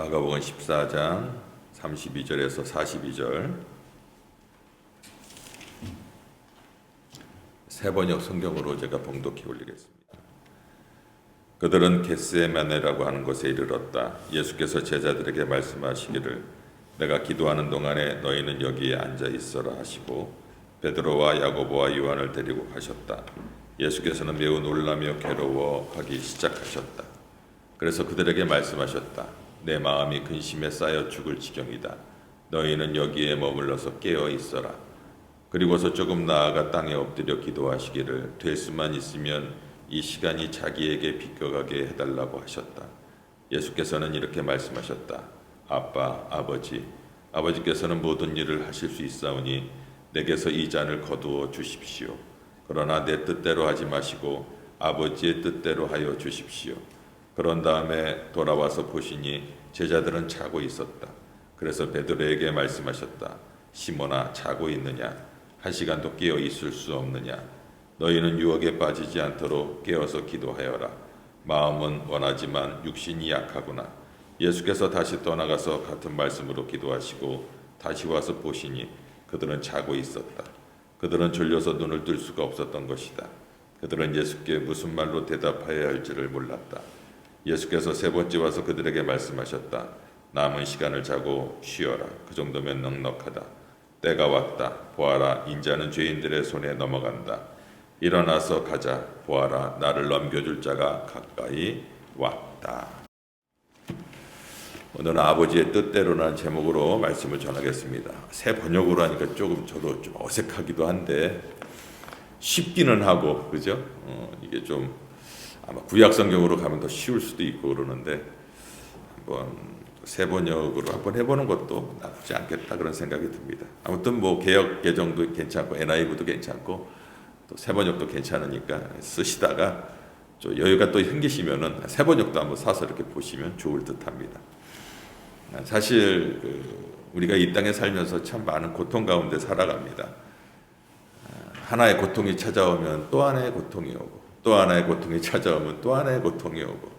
마가복음 14장 32절에서 42절 세 번역 성경으로 제가 봉독해 올리겠습니다. 그들은 겟세마네라고 하는 곳에 이르렀다. 예수께서 제자들에게 말씀하시기를 내가 기도하는 동안에 너희는 여기에 앉아 있어라 하시고 베드로와 야고보와 요한을 데리고 가셨다. 예수께서는 매우 놀라며 괴로워하기 시작하셨다. 그래서 그들에게 말씀하셨다. 내 마음이 근심에 쌓여 죽을 지경이다. 너희는 여기에 머물러서 깨어 있어라. 그리고서 조금 나아가 땅에 엎드려 기도하시기를 될 수만 있으면 이 시간이 자기에게 비껴가게 해달라고 하셨다. 예수께서는 이렇게 말씀하셨다. 아빠, 아버지, 아버지께서는 모든 일을 하실 수 있사오니 내게서 이 잔을 거두어 주십시오. 그러나 내 뜻대로 하지 마시고 아버지의 뜻대로 하여 주십시오. 그런 다음에 돌아와서 보시니 제자들은 자고 있었다. 그래서 베드로에게 말씀하셨다. 시몬아 자고 있느냐? 한 시간도 깨어 있을 수 없느냐? 너희는 유혹에 빠지지 않도록 깨어서 기도하여라. 마음은 원하지만 육신이 약하구나. 예수께서 다시 떠나가서 같은 말씀으로 기도하시고 다시 와서 보시니 그들은 자고 있었다. 그들은 졸려서 눈을 뜰 수가 없었던 것이다. 그들은 예수께 무슨 말로 대답해야 할지를 몰랐다. 예수께서 세 번째 와서 그들에게 말씀하셨다. 남은 시간을 자고 쉬어라. 그 정도면 넉넉하다. 때가 왔다. 보아라. 인자는 죄인들의 손에 넘어간다. 일어나서 가자. 보아라. 나를 넘겨줄 자가 가까이 왔다. 오늘은 아버지의 뜻대로라는 제목으로 말씀을 전하겠습니다. 새 번역으로 하니까 조금 저도 좀 어색하기도 한데 쉽기는 하고 그죠? 어, 이게 좀 아마 구약 성경으로 가면 더 쉬울 수도 있고 그러는데 한번 새 번역으로 한번 해보는 것도 나쁘지 않겠다 그런 생각이 듭니다. 아무튼 뭐 개혁 개정도 괜찮고 NIV도 괜찮고 또새 번역도 괜찮으니까 쓰시다가 좀 여유가 또 생기시면은 새 번역도 한번 사서 이렇게 보시면 좋을 듯합니다. 사실 그 우리가 이 땅에 살면서 참 많은 고통 가운데 살아갑니다. 하나의 고통이 찾아오면 또 하나의 고통이 오고 또 하나의 고통이 찾아오면 또 하나의 고통이 오고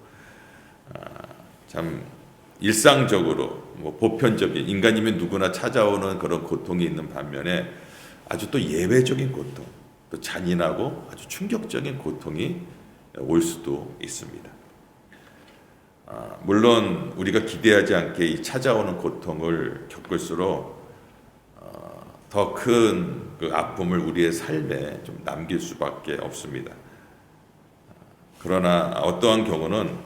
참 일상적으로 뭐 보편적인 인간이면 누구나 찾아오는 그런 고통이 있는 반면에 아주 또 예외적인 고통, 또 잔인하고 아주 충격적인 고통이 올 수도 있습니다. 아, 물론 우리가 기대하지 않게 이 찾아오는 고통을 겪을수록 어, 더큰 그 아픔을 우리의 삶에 좀 남길 수밖에 없습니다. 그러나 어떠한 경우는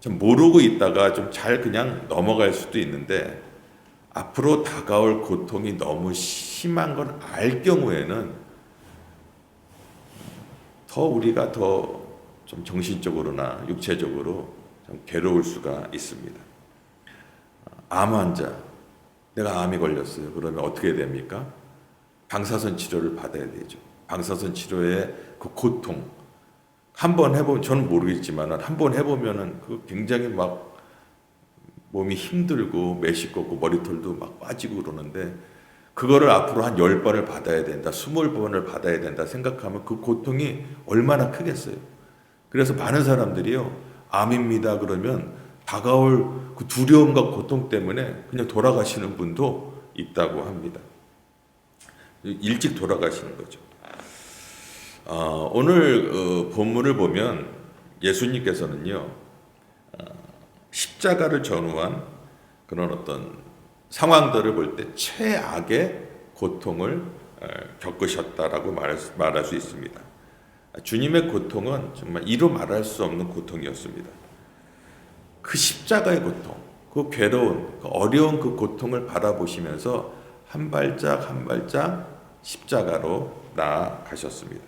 좀 모르고 있다가 좀 잘 그냥 넘어갈 수도 있는데 앞으로 다가올 고통이 너무 심한 걸알 경우에는 더 우리가 더 좀 정신적으로나 육체적으로 좀 괴로울 수가 있습니다. 암 환자, 내가 암이 걸렸어요. 그러면 어떻게 됩니까? 방사선 치료를 받아야 되죠. 방사선 치료의 그 고통, 한번 해보면 저는 모르겠지만 한번 해보면은 그 굉장히 막 몸이 힘들고 메시껍고 머리털도 막 빠지고 그러는데 그거를 앞으로 한 열 번을 받아야 된다, 스물 번을 받아야 된다 생각하면 그 고통이 얼마나 크겠어요. 그래서 많은 사람들이요 암입니다 그러면 다가올 그 두려움과 고통 때문에 그냥 돌아가시는 분도 있다고 합니다. 일찍 돌아가시는 거죠. 어, 오늘 어, 본문을 보면 예수님께서는요 어, 십자가를 전후한 그런 어떤 상황들을 볼 때 최악의 고통을 어, 겪으셨다라고 말할, 수- 말할 수 있습니다. 주님의 고통은 정말 이루 말할 수 없는 고통이었습니다. 그 십자가의 고통, 그 괴로운, 그 어려운 그 고통을 바라보시면서 한 발짝 한 발짝 십자가로 나아가셨습니다.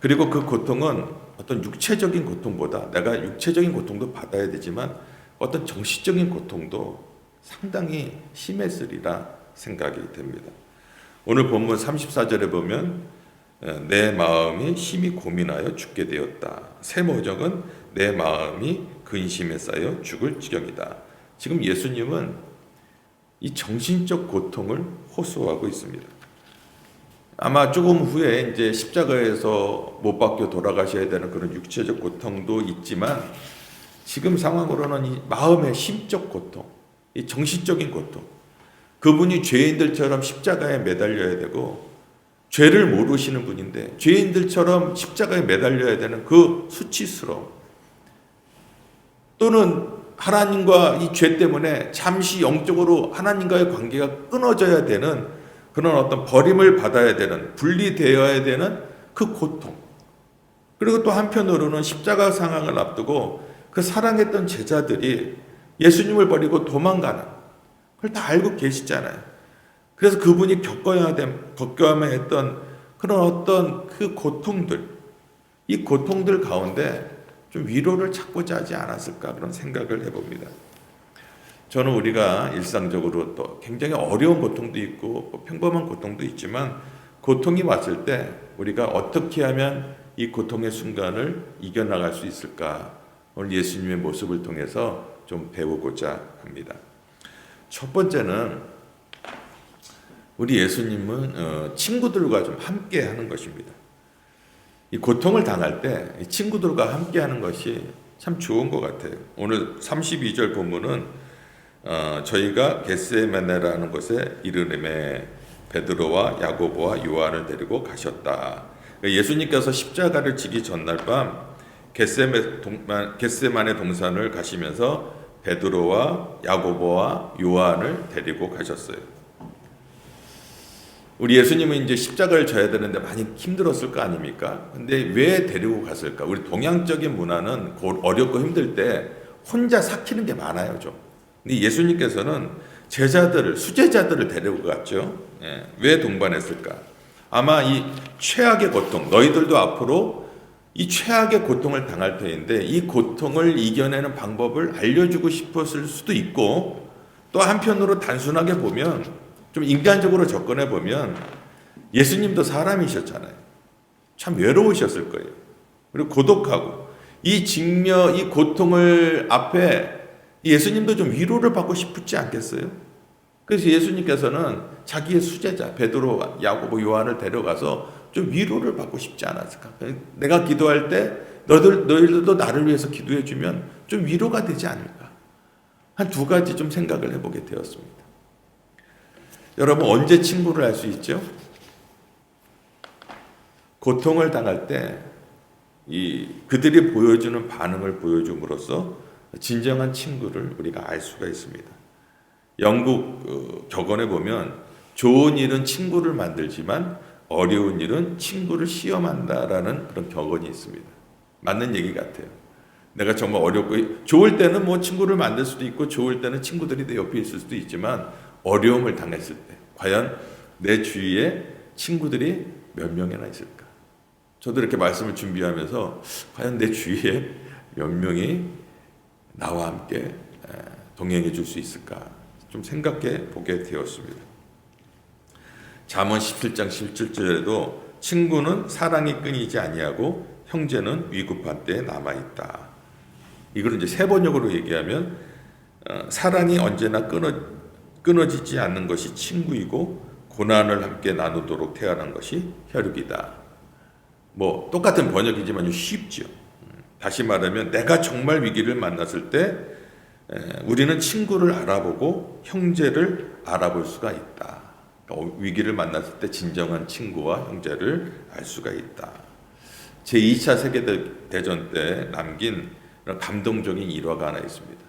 그리고 그 고통은 어떤 육체적인 고통보다 내가 육체적인 고통도 받아야 되지만 어떤 정신적인 고통도 상당히 심했으리라 생각이 됩니다. 오늘 본문 34절에 보면 어, 내 마음이 심히 고민하여 죽게 되었다. 세모적은 내 마음이 근심에 쌓여 죽을 지경이다. 지금 예수님은 이 정신적 고통을 호소하고 있습니다. 아마 조금 후에 이제 십자가에서 못 박혀 돌아가셔야 되는 그런 육체적 고통도 있지만 지금 상황으로는 이 마음의 심적 고통, 이 정신적인 고통, 그분이 죄인들처럼 십자가에 매달려야 되고 죄를 모르시는 분인데 죄인들처럼 십자가에 매달려야 되는 그 수치스러움 또는 하나님과 이 죄 때문에 잠시 영적으로 하나님과의 관계가 끊어져야 되는 그런 어떤 버림을 받아야 되는 분리되어야 되는 그 고통 그리고 또 한편으로는 십자가 상황을 앞두고 그 사랑했던 제자들이 예수님을 버리고 도망가는 그걸 다 알고 계시잖아요. 그래서 그분이 겪어야 됨, 겪어야만 했던 그런 어떤 그 고통들, 이 고통들 가운데 좀 위로를 찾고자 하지 않았을까 그런 생각을 해봅니다. 저는 우리가 일상적으로 또 굉장히 어려운 고통도 있고 뭐 평범한 고통도 있지만 고통이 왔을 때 우리가 어떻게 하면 이 고통의 순간을 이겨나갈 수 있을까 오늘 예수님의 모습을 통해서 좀 배우고자 합니다. 첫 번째는 우리 예수님은 어, 친구들과 좀 함께 하는 것입니다. 이 고통을 당할 때 친구들과 함께 하는 것이 참 좋은 것 같아요. 오늘 32절 본문은 어, 저희가 겟세메네라는 곳에 이르름에 베드로와 야고보와 요한을 데리고 가셨다. 예수님께서 십자가를 지기 전날 밤 겟세메 동만, 겟세만의 동산을 가시면서 베드로와 야고보와 요한을 데리고 가셨어요. 우리 예수님은 이제 십자가를 져야 되는데 많이 힘들었을 거 아닙니까? 근데 왜 데리고 갔을까? 우리 동양적인 문화는 어렵고 힘들 때 혼자 삭히는 게 많아요, 좀. 예수님께서는 제자들을, 수제자들을 데리고 갔죠. 예, 왜 동반했을까? 아마 이 최악의 고통, 너희들도 앞으로 이 최악의 고통을 당할 터인데 이 고통을 이겨내는 방법을 알려주고 싶었을 수도 있고 또 한편으로 단순하게 보면 좀 인간적으로 접근해 보면 예수님도 사람이셨잖아요. 참 외로우셨을 거예요. 그리고 고독하고 이 직며 이 고통을 앞에 예수님도 좀 위로를 받고 싶지 않겠어요? 그래서 예수님께서는 자기의 수제자 베드로, 야고보, 요한을 데려가서 좀 위로를 받고 싶지 않았을까? 내가 기도할 때 너희들 너희들도 나를 위해서 기도해 주면 좀 위로가 되지 않을까? 한 두 가지 좀 생각을 해보게 되었습니다. 여러분 언제 친구를 할 수 있죠? 고통을 당할 때 이 그들이 보여주는 반응을 보여줌으로써 진정한 친구를 우리가 알 수가 있습니다. 영국 어, 격언에 보면 좋은 일은 친구를 만들지만 어려운 일은 친구를 시험한다라는 그런 격언이 있습니다. 맞는 얘기 같아요. 내가 정말 어렵고 좋을 때는 뭐 친구를 만들 수도 있고 좋을 때는 친구들이 내 옆에 있을 수도 있지만 어려움을 당했을 때 과연 내 주위에 친구들이 몇 명이나 있을까? 저도 이렇게 말씀을 준비하면서 과연 내 주위에 몇 명이 나와 함께 동행해 줄 수 있을까? 좀 생각해 보게 되었습니다. 잠언 17장 17절에도 친구는 사랑이 끊이지 아니하고 형제는 위급한 때에 남아 있다. 이걸 이제 세 번역으로 얘기하면 어, 사랑이 언제나 끊어 끊어지지 않는 것이 친구이고 고난을 함께 나누도록 태어난 것이 혈육이다. 뭐 똑같은 번역이지만 쉽죠. 다시 말하면 내가 정말 위기를 만났을 때 우리는 친구를 알아보고 형제를 알아볼 수가 있다. 그러니까 위기를 만났을 때 진정한 친구와 형제를 알 수가 있다. 제 2차 세계대전 때 남긴 감동적인 일화가 하나 있습니다.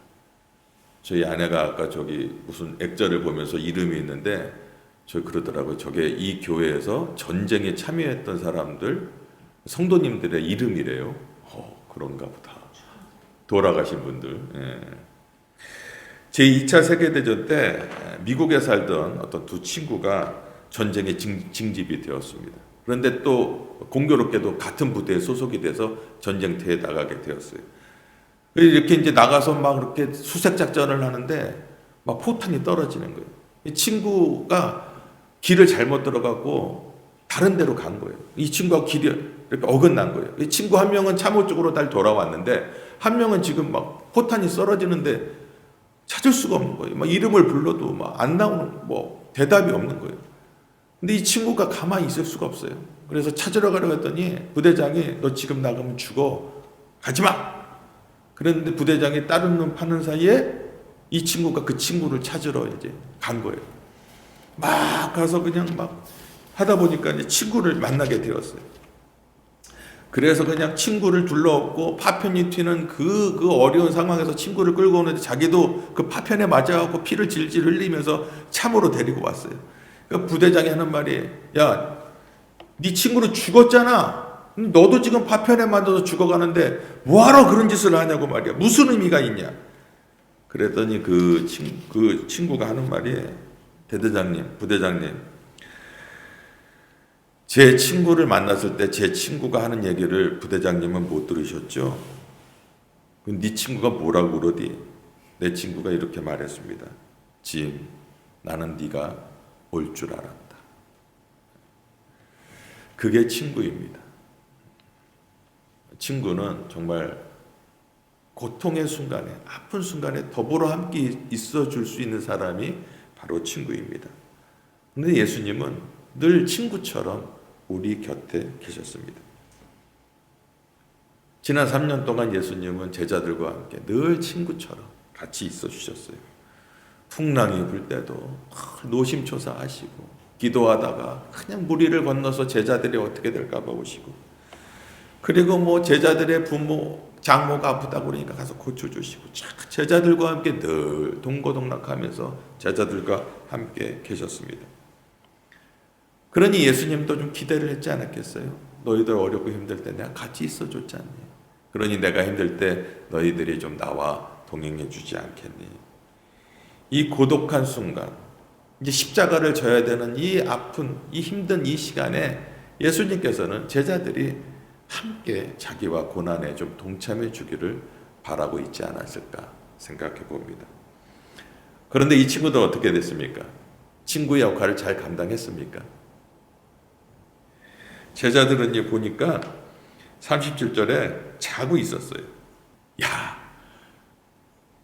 저희 아내가 아까 저기 무슨 액자를 보면서 이름이 있는데 저 그러더라고요. 저게 이 교회에서 전쟁에 참여했던 사람들 성도님들의 이름이래요. 어, 그런가 보다. 돌아가신 분들. 예. 제 2차 세계대전 때 미국에 살던 어떤 두 친구가 전쟁에 징, 징집이 되었습니다. 그런데 또 공교롭게도 같은 부대에 소속이 돼서 전쟁터에 나가게 되었어요. 이렇게 이제 나가서 막 그렇게 수색 작전을 하는데 막 포탄이 떨어지는 거예요. 이 친구가 길을 잘못 들어가고 다른 데로 간 거예요. 이 친구가 길이 이렇게 어긋난 거예요. 이 친구 한 명은 참호 쪽으로 달 돌아왔는데 한 명은 지금 막 포탄이 썰어지는데 찾을 수가 없는 거예요. 막 이름을 불러도 막 안 나오는 뭐 대답이 없는 거예요. 근데 이 친구가 가만히 있을 수가 없어요. 그래서 찾으러 가려고 했더니 부대장이 너 지금 나가면 죽어. 가지 마. 그랬는데 부대장이 다른 놈 파는 사이에 이 친구가 그 친구를 찾으러 이제 간 거예요. 막 가서 그냥 막 하다 보니까 이제 친구를 만나게 되었어요. 그래서 그냥 친구를 둘러엎고 파편이 튀는 그, 그 어려운 상황에서 친구를 끌고 오는데 자기도 그 파편에 맞아갖고 피를 질질 흘리면서 참으로 데리고 왔어요. 그 부대장이 하는 말이, 야, 네 친구는 죽었잖아. 너도 지금 파편에 맞아서 죽어가는데 뭐하러 그런 짓을 하냐고 말이야. 무슨 의미가 있냐. 그랬더니 그, 친, 그 친구가 하는 말이, 대대장님, 부대장님, 제 친구를 만났을 때 제 친구가 하는 얘기를 부대장님은 못 들으셨죠? 그네 친구가 뭐라고 그러디? 내 친구가 이렇게 말했습니다. 짐, 나는 네가 올 줄 알았다. 그게 친구입니다. 친구는 정말 고통의 순간에, 아픈 순간에 더불어 함께 있어 줄 수 있는 사람이 바로 친구입니다. 근데 예수님은 늘 친구처럼 우리 곁에 계셨습니다. 지난 3년 동안 예수님은 제자들과 함께 늘 친구처럼 같이 있어 주셨어요. 풍랑이 불 때도 노심초사하시고 기도하다가 그냥 무리를 건너서 제자들이 어떻게 될까 봐 오시고 그리고 뭐 제자들의 부모 장모가 아프다 그러니까 가서 고쳐주시고 제자들과 함께 늘 동고동락하면서 제자들과 함께 계셨습니다. 그러니 예수님도 좀 기대를 했지 않았겠어요? 너희들 어렵고 힘들 때 내가 같이 있어줬지 않니? 그러니 내가 힘들 때 너희들이 좀 나와 동행해 주지 않겠니? 이 고독한 순간, 이제 십자가를 져야 되는 이 아픈, 이 힘든 이 시간에 예수님께서는 제자들이 함께 자기와 고난에 좀 동참해 주기를 바라고 있지 않았을까 생각해 봅니다. 그런데 이 친구도 어떻게 됐습니까? 친구의 역할을 잘 감당했습니까? 제자들은 이제 보니까 37절에 자고 있었어요. 야,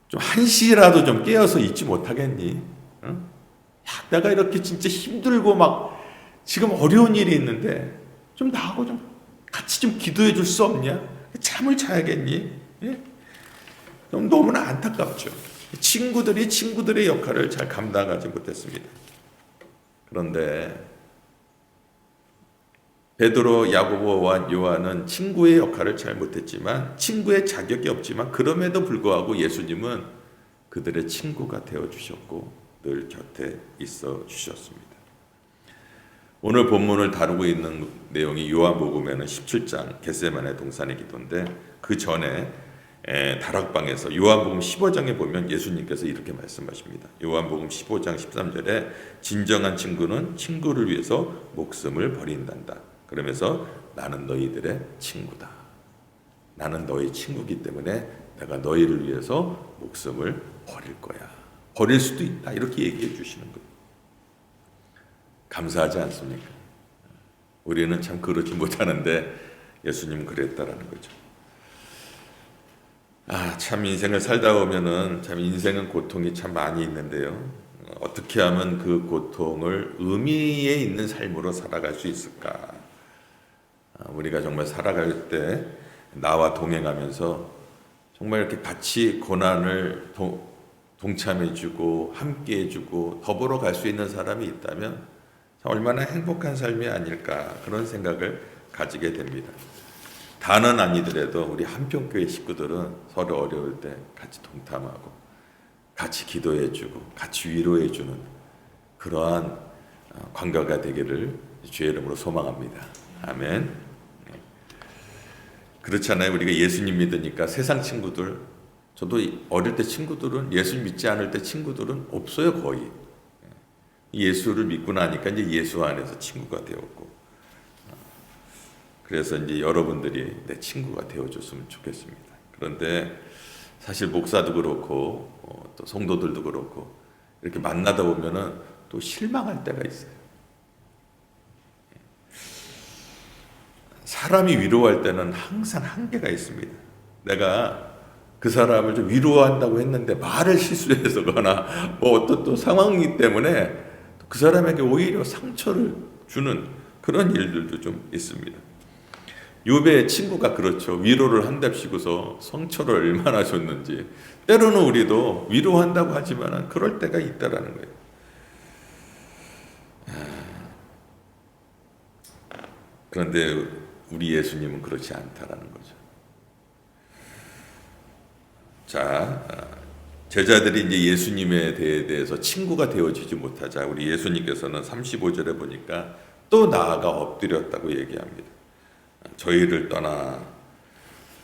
좀 한시라도 좀 깨어서 있지 못하겠니? 응? 야, 내가 이렇게 진짜 힘들고 막 지금 어려운 일이 있는데 좀 나하고 좀 같이 좀 기도해 줄 수 없냐? 잠을 자야겠니? 예? 좀 너무나 안타깝죠. 친구들이 친구들의 역할을 잘 감당하지 못했습니다. 그런데 베드로, 야고보와 요한은 친구의 역할을 잘 못했지만 친구의 자격이 없지만 그럼에도 불구하고 예수님은 그들의 친구가 되어 주셨고 늘 곁에 있어 주셨습니다. 오늘 본문을 다루고 있는 내용이 요한복음에는 17장 겟세만의 동산의 기도인데 그 전에 에, 다락방에서 요한복음 15장에 보면 예수님께서 이렇게 말씀하십니다. 요한복음 15장 13절에 진정한 친구는 친구를 위해서 목숨을 버린단다. 그러면서 나는 너희들의 친구다. 나는 너희 친구기 때문에 내가 너희를 위해서 목숨을 버릴 거야. 버릴 수도 있다. 이렇게 얘기해 주시는 거예요. 감사하지 않습니까? 우리는 참 그러지 못하는데 예수님 그랬다라는 거죠. 아, 참 인생을 살다 보면은 참 인생은 고통이 참 많이 있는데요. 어떻게 하면 그 고통을 의미에 있는 삶으로 살아갈 수 있을까? 아, 우리가 정말 살아갈 때 나와 동행하면서 정말 이렇게 같이 고난을 동, 동참해주고 함께해주고 더불어 갈 수 있는 사람이 있다면 얼마나 행복한 삶이 아닐까 그런 생각을 가지게 됩니다. 다는 아니더라도 우리 한평교회 식구들은 서로 어려울 때 같이 동참하고 같이 기도해주고 같이 위로해주는 그러한 어, 관계가 되기를 주의 이름으로 소망합니다. 아멘. 네. 그렇잖아요. 우리가 예수님 믿으니까 세상 친구들, 저도 어릴 때 친구들은 예수 믿지 않을 때 친구들은 없어요 거의. 예수를 믿고 나니까 이제 예수 안에서 친구가 되었고, 그래서 이제 여러분들이 내 친구가 되어줬으면 좋겠습니다. 그런데 사실 목사도 그렇고 어, 또 성도들도 그렇고 이렇게 만나다 보면은 또 실망할 때가 있어요. 사람이 위로할 때는 항상 한계가 있습니다. 내가 그 사람을 좀 위로한다고 했는데 말을 실수해서거나 뭐 어떤 또 상황이기 때문에 그 사람에게 오히려 상처를 주는 그런 일들도 좀 있습니다. 요배의 친구가 그렇죠. 위로를 한답시고서 성처를 얼마나 줬는지. 때로는 우리도 위로한다고 하지만 그럴 때가 있다라는 거예요. 그런데 우리 예수님은 그렇지 않다라는 거죠. 자, 제자들이 이제 예수님에 대해 대해서 친구가 되어지지 못하자 우리 예수님께서는 35절에 보니까 또 나아가 엎드렸다고 얘기합니다. 저희를 떠나.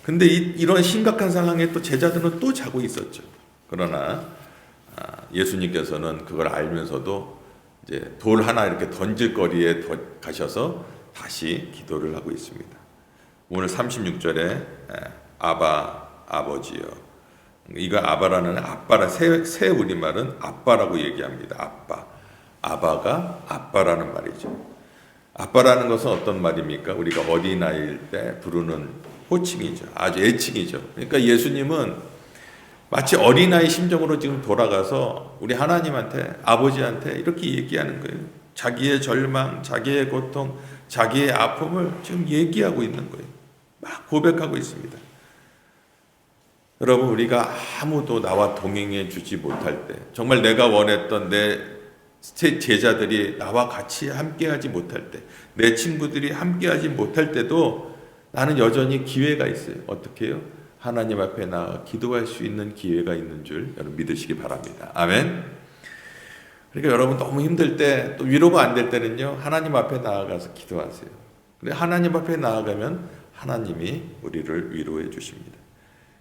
근데 이, 런 심각한 상황에 또 제자들은 또 자고 있었죠. 그러나 아, 예수님께서는 그걸 알면서도 이제 돌 하나 이렇게 던질 거리에 가셔서 다시 기도를 하고 있습니다. 오늘 36절에 아바 아버지요. 이거 아바라는 아빠라 새, 새 우리말은 아빠라고 얘기합니다. 아빠. 아바가 아빠라는 말이죠. 아빠라는 것은 어떤 말입니까? 우리가 어린아이일 때 부르는 호칭이죠. 아주 애칭이죠. 그러니까 예수님은 마치 어린아이 심정으로 지금 돌아가서 우리 하나님한테 아버지한테 이렇게 얘기하는 거예요. 자기의 절망, 자기의 고통, 자기의 아픔을 지금 얘기하고 있는 거예요. 막 고백하고 있습니다. 여러분 우리가 아무도 나와 동행해 주지 못할 때 정말 내가 원했던 내 제자들이 나와 같이 함께하지 못할 때 내 친구들이 함께하지 못할 때도 나는 여전히 기회가 있어요. 어떻게 해요? 하나님 앞에 나가 기도할 수 있는 기회가 있는 줄 여러분 믿으시기 바랍니다. 아멘. 그러니까 여러분 너무 힘들 때 또 위로가 안 될 때는요 하나님 앞에 나아가서 기도하세요. 근데 하나님 앞에 나아가면 하나님이 우리를 위로해 주십니다.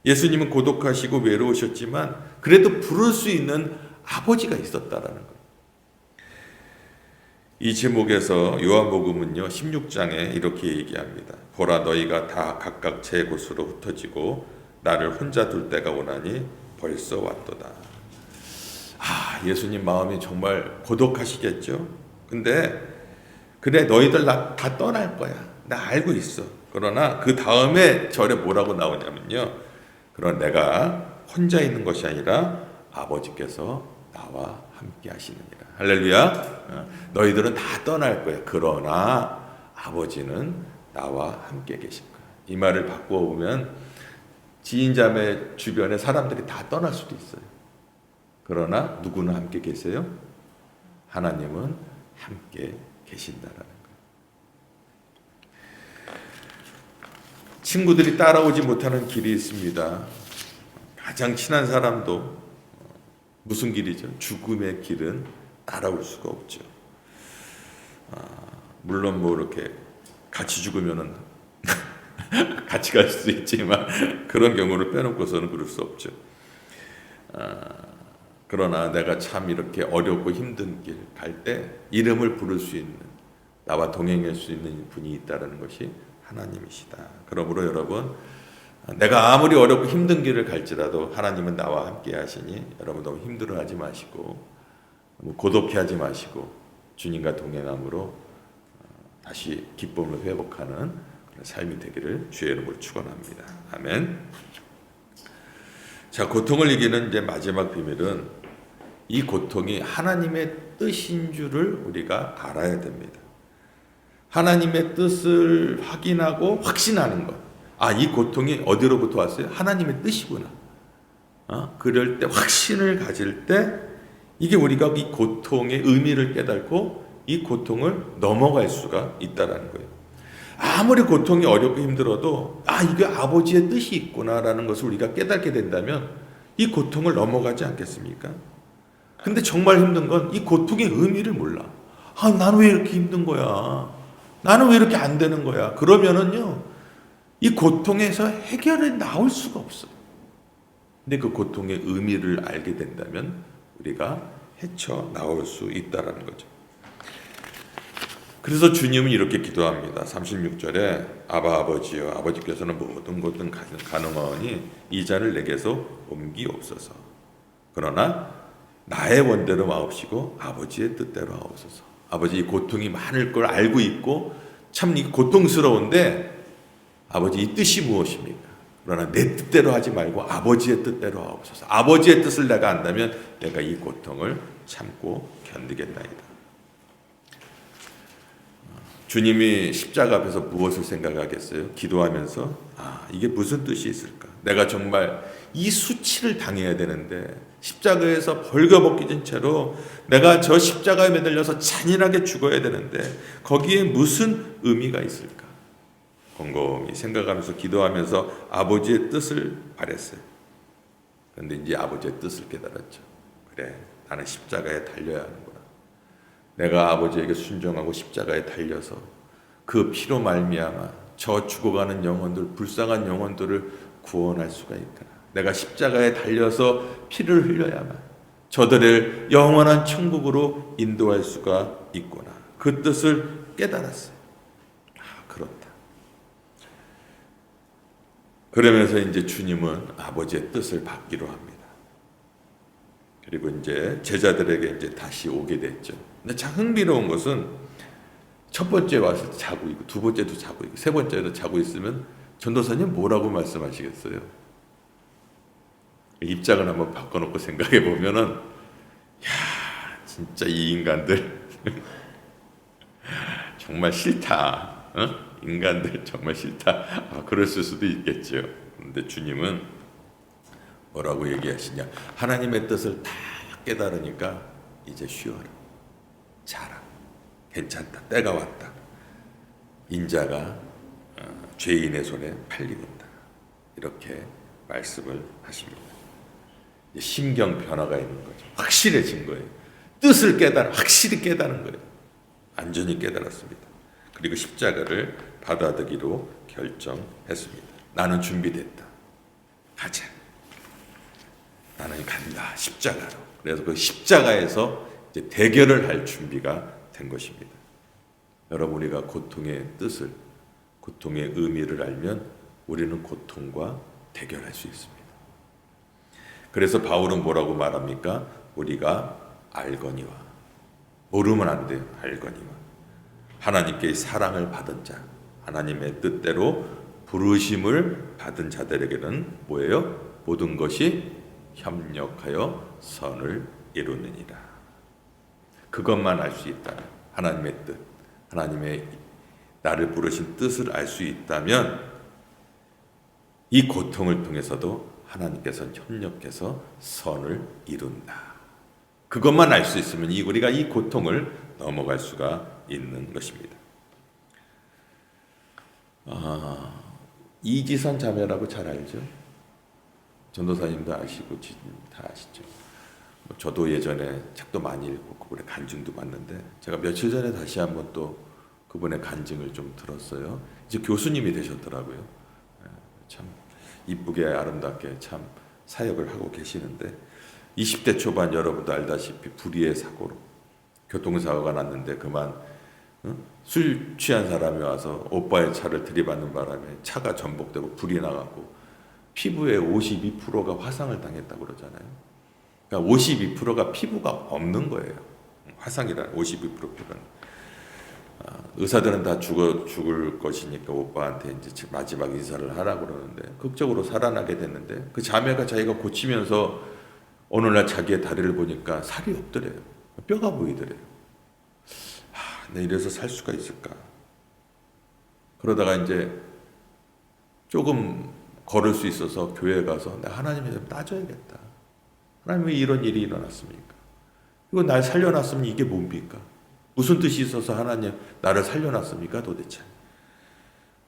예수님은 고독하시고 외로우셨지만 그래도 부를 수 있는 아버지가 있었다라는 거예요. 이 제목에서 요한복음은요 16장에 이렇게 얘기합니다. 보라 너희가 다 각각 제 곳으로 흩어지고 나를 혼자 둘 때가 오나니 벌써 왔도다. 아 예수님 마음이 정말 고독하시겠죠. 근데 그래 너희들 나 다 떠날 거야. 나 알고 있어. 그러나 그 다음에 절에 뭐라고 나오냐면요. 그런 내가 혼자 있는 것이 아니라 아버지께서 나와 함께 하시느니라. 할렐루야. 어, 너희들은 다 떠날 거야. 그러나 아버지는 나와 함께 계실 거야. 이 말을 바꾸어 보면 지인 자매 주변에 사람들이 다 떠날 수도 있어요. 그러나 누구는 함께 계세요? 하나님은 함께 계신다라는 거예요. 친구들이 따라오지 못하는 길이 있습니다. 가장 친한 사람도 무슨 길이죠? 죽음의 길은 따라올 수가 없죠. 아, 물론 뭐 이렇게 같이 죽으면은 같이 갈 수 있지만 그런 경우를 빼놓고서는 그럴 수 없죠. 아, 그러나 내가 참 이렇게 어렵고 힘든 길 갈 때 이름을 부를 수 있는 나와 동행할 수 있는 분이 있다라는 것이 하나님이시다. 그러므로 여러분 내가 아무리 어렵고 힘든 길을 갈지라도 하나님은 나와 함께 하시니 여러분 너무 힘들어하지 마시고 고독해하지 마시고 주님과 동행함으로 어, 다시 기쁨을 회복하는 삶이 되기를 주의 이름으로 축원합니다. 아멘. 자 고통을 이기는 이제 마지막 비밀은 이 고통이 하나님의 뜻인 줄을 우리가 알아야 됩니다. 하나님의 뜻을 확인하고 확신하는 것. 아, 이 고통이 어디로부터 왔어요? 하나님의 뜻이구나. 어? 그럴 때 확신을 가질 때 이게 우리가 이 고통의 의미를 깨닫고 이 고통을 넘어갈 수가 있다라는 거예요. 아무리 고통이 어렵고 힘들어도 아 이게 아버지의 뜻이 있구나라는 것을 우리가 깨닫게 된다면 이 고통을 넘어가지 않겠습니까? 근데 정말 힘든 건 이 고통의 의미를 몰라. 아 나는 왜 이렇게 힘든 거야? 나는 왜 이렇게 안 되는 거야? 그러면은요 이 고통에서 해결이 나올 수가 없어. 근데 그 고통의 의미를 알게 된다면 우리가 헤쳐 나올 수 있다라는 거죠. 그래서 주님은 이렇게 기도합니다. 36절에 아바 아버지여 아버지께서는 모든 것은 가능하니 이 잔을 내게서 옮기옵소서. 그러나 나의 원대로 마옵시고 아버지의 뜻대로 하옵소서. 아버지 고통이 많을 걸 알고 있고 참 고통스러운데 아버지 이 뜻이 무엇입니까? 그러나 내 뜻대로 하지 말고 아버지의 뜻대로 하옵소서. 아버지의 뜻을 내가 안다면 내가 이 고통을 참고 견디겠나이다. 주님이 십자가 앞에서 무엇을 생각하겠어요? 기도하면서 아 이게 무슨 뜻이 있을까? 내가 정말 이 수치를 당해야 되는데 십자가에서 벌거벗기진 채로 내가 저 십자가에 매달려서 잔인하게 죽어야 되는데 거기에 무슨 의미가 있을까? 곰곰이 생각하면서 기도하면서 아버지의 뜻을 바랬어요. 그런데 이제 아버지의 뜻을 깨달았죠. 그래, 나는 십자가에 달려야 하는구나. 내가 아버지에게 순종하고 십자가에 달려서 그 피로 말미암아 저 죽어가는 영혼들, 불쌍한 영혼들을 구원할 수가 있구나. 내가 십자가에 달려서 피를 흘려야만 저들을 영원한 천국으로 인도할 수가 있구나. 그 뜻을 깨달았어요. 아, 그렇다. 그러면서 이제 주님은 아버지의 뜻을 받기로 합니다. 그리고 이제 제자들에게 이제 다시 오게 됐죠. 근데 참 흥미로운 것은 첫 번째 와서 자고 있고 두 번째도 자고 있고 세 번째도 자고 있으면 전도사님 뭐라고 말씀하시겠어요? 입장을 한번 바꿔놓고 생각해 보면은 야 진짜 이 인간들 정말 싫다. 어? 인간들 정말 싫다. 아, 그랬을 수도 있겠죠. 근데 주님은 뭐라고 얘기하시냐? 하나님의 뜻을 다 깨달으니까 이제 쉬어라. 자라. 괜찮다. 때가 왔다. 인자가 어, 죄인의 손에 팔리는다. 이렇게 말씀을 하십니다. 심경 변화가 있는 거죠. 확실해진 거예요. 뜻을 깨달아 확실히 깨달은 거예요. 완전히 깨달았습니다. 그리고 십자가를 받아들이기로 결정했습니다. 나는 준비됐다. 가자. 나는 간다. 십자가로. 그래서 그 십자가에서 이제 대결을 할 준비가 된 것입니다. 여러분 우리가 고통의 뜻을, 고통의 의미를 알면 우리는 고통과 대결할 수 있습니다. 그래서 바울은 뭐라고 말합니까? 우리가 알거니와 모르면 안 돼요. 알거니와 하나님께 사랑을 받은 자, 하나님의 뜻대로 부르심을 받은 자들에게는 뭐예요? 모든 것이 협력하여 선을 이루느니라. 그것만 알 수 있다면 하나님의 뜻, 하나님의 나를 부르신 뜻을 알 수 있다면 이 고통을 통해서도 하나님께서 협력해서 선을 이룬다. 그것만 알 수 있으면 이 우리가 이 고통을 넘어갈 수가 있는 것입니다. 아, 이지선 자매라고 잘 알죠? 전도사님도 아시고 다 아시죠? 뭐 저도 예전에 책도 많이 읽고 그분의 간증도 봤는데 제가 며칠 전에 다시 한번 또 그분의 간증을 좀 들었어요. 이제 교수님이 되셨더라고요. 예, 참 이쁘게 아름답게 참 사역을 하고 계시는데 20대 초반 여러분도 알다시피 불의의 사고로 교통사고가 났는데 그만 어? 술 취한 사람이 와서 오빠의 차를 들이받는 바람에 차가 전복되고 불이 나가고 피부의 52%가 화상을 당했다고 그러잖아요. 그러니까 52%가 피부가 없는 거예요. 화상이란 52%는 아, 의사들은 다 죽어 죽을 것이니까 오빠한테 이제 마지막 인사를 하라고 그러는데 극적으로 살아나게 됐는데 그 자매가 자기가 고치면서 어느 날 자기의 다리를 보니까 살이 없더래요. 뼈가 보이더래요. 하, 내 이래서 살 수가 있을까? 그러다가 이제 조금 걸을 수 있어서 교회에 가서 나 하나님에 좀 따져야겠다. 하나님 왜 이런 일이 일어났습니까? 이거 날 살려놨으면 이게 뭡니까? 무슨 뜻이 있어서 하나님 나를 살려놨습니까 도대체?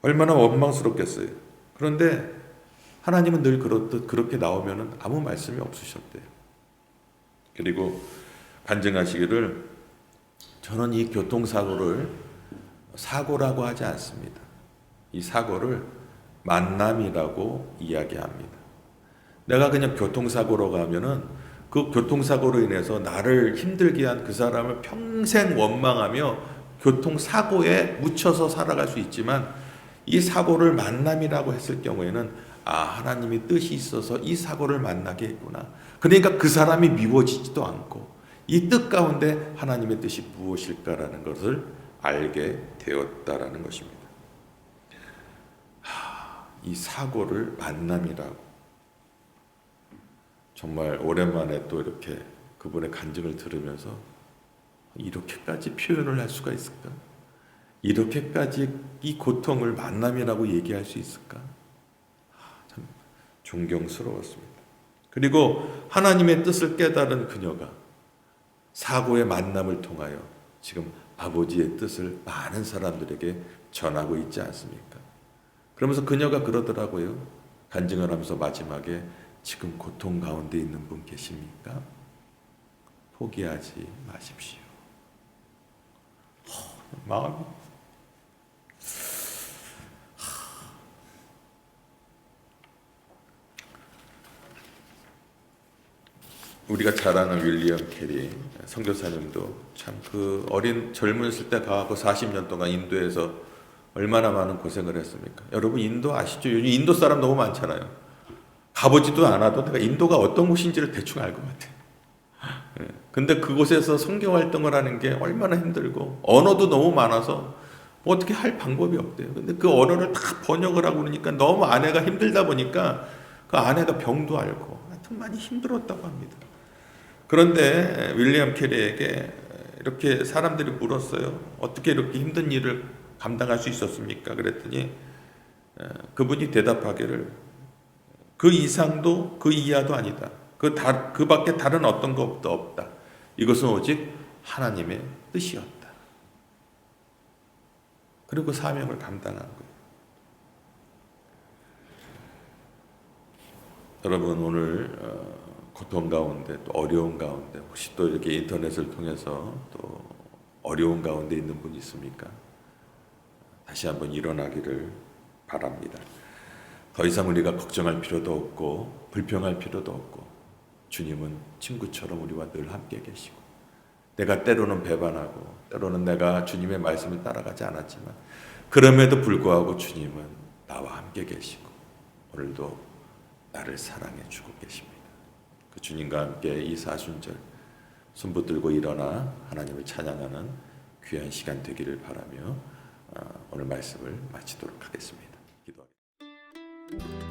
얼마나 원망스럽겠어요. 그런데 하나님은 늘 그렇듯 그렇게 나오면은 아무 말씀이 없으셨대요. 그리고 간증하시기를 저는 이 교통사고를 사고라고 하지 않습니다. 이 사고를 만남이라고 이야기합니다. 내가 그냥 교통사고로 가면은 그 교통사고로 인해서 나를 힘들게 한 그 사람을 평생 원망하며 교통사고에 묻혀서 살아갈 수 있지만 이 사고를 만남이라고 했을 경우에는 아, 하나님의 뜻이 있어서 이 사고를 만나게 했구나. 그러니까 그 사람이 미워지지도 않고 이 뜻 가운데 하나님의 뜻이 무엇일까라는 것을 알게 되었다라는 것입니다. 하, 이 사고를 만남이라고. 정말 오랜만에 또 이렇게 그분의 간증을 들으면서 이렇게까지 표현을 할 수가 있을까? 이렇게까지 이 고통을 만남이라고 얘기할 수 있을까? 아, 참 존경스러웠습니다. 그리고 하나님의 뜻을 깨달은 그녀가 사고의 만남을 통하여 지금 아버지의 뜻을 많은 사람들에게 전하고 있지 않습니까? 그러면서 그녀가 그러더라고요. 간증을 하면서 마지막에 지금 고통 가운데 있는 분 계십니까? 포기하지 마십시오. 허, 마음이 우리가 잘 아는 윌리엄 캐리 선교사님도 참 그 어린 젊었을 때 가고 40년 동안 인도에서 얼마나 많은 고생을 했습니까? 여러분 인도 아시죠? 요즘 인도 사람 너무 많잖아요. 가보지도 않아도 내가 인도가 어떤 곳인지를 대충 알 것 같아요. 예. 근데 그곳에서 성경 활동을 하는 게 얼마나 힘들고 언어도 너무 많아서 뭐 어떻게 할 방법이 없대요. 근데 그 언어를 다 번역을 하고 그러니까 너무 아내가 힘들다 보니까 그 아내가 병도 앓고 하여튼 많이 힘들었다고 합니다. 그런데 윌리엄 캐리에게 이렇게 사람들이 물었어요. 어떻게 이렇게 힘든 일을 감당할 수 있었습니까? 그랬더니 어, 그분이 대답하기를 그 이상도 그 이하도 아니다. 그 다, 그 밖에 다른 어떤 것도 없다. 이것은 오직 하나님의 뜻이었다. 그리고 사명을 감당한 거예요. 여러분 오늘 어, 고통 가운데 또 어려운 가운데 혹시 또 이렇게 인터넷을 통해서 또 어려운 가운데 있는 분 있습니까? 다시 한번 일어나기를 바랍니다. 더 이상 우리가 걱정할 필요도 없고 불평할 필요도 없고 주님은 친구처럼 우리와 늘 함께 계시고 내가 때로는 배반하고 때로는 내가 주님의 말씀을 따라가지 않았지만 그럼에도 불구하고 주님은 나와 함께 계시고 오늘도 나를 사랑해 주고 계십니다. 그 주님과 함께 이 사순절 손 붙들고 일어나 하나님을 찬양하는 귀한 시간 되기를 바라며 어, 오늘 말씀을 마치도록 하겠습니다. Thank you.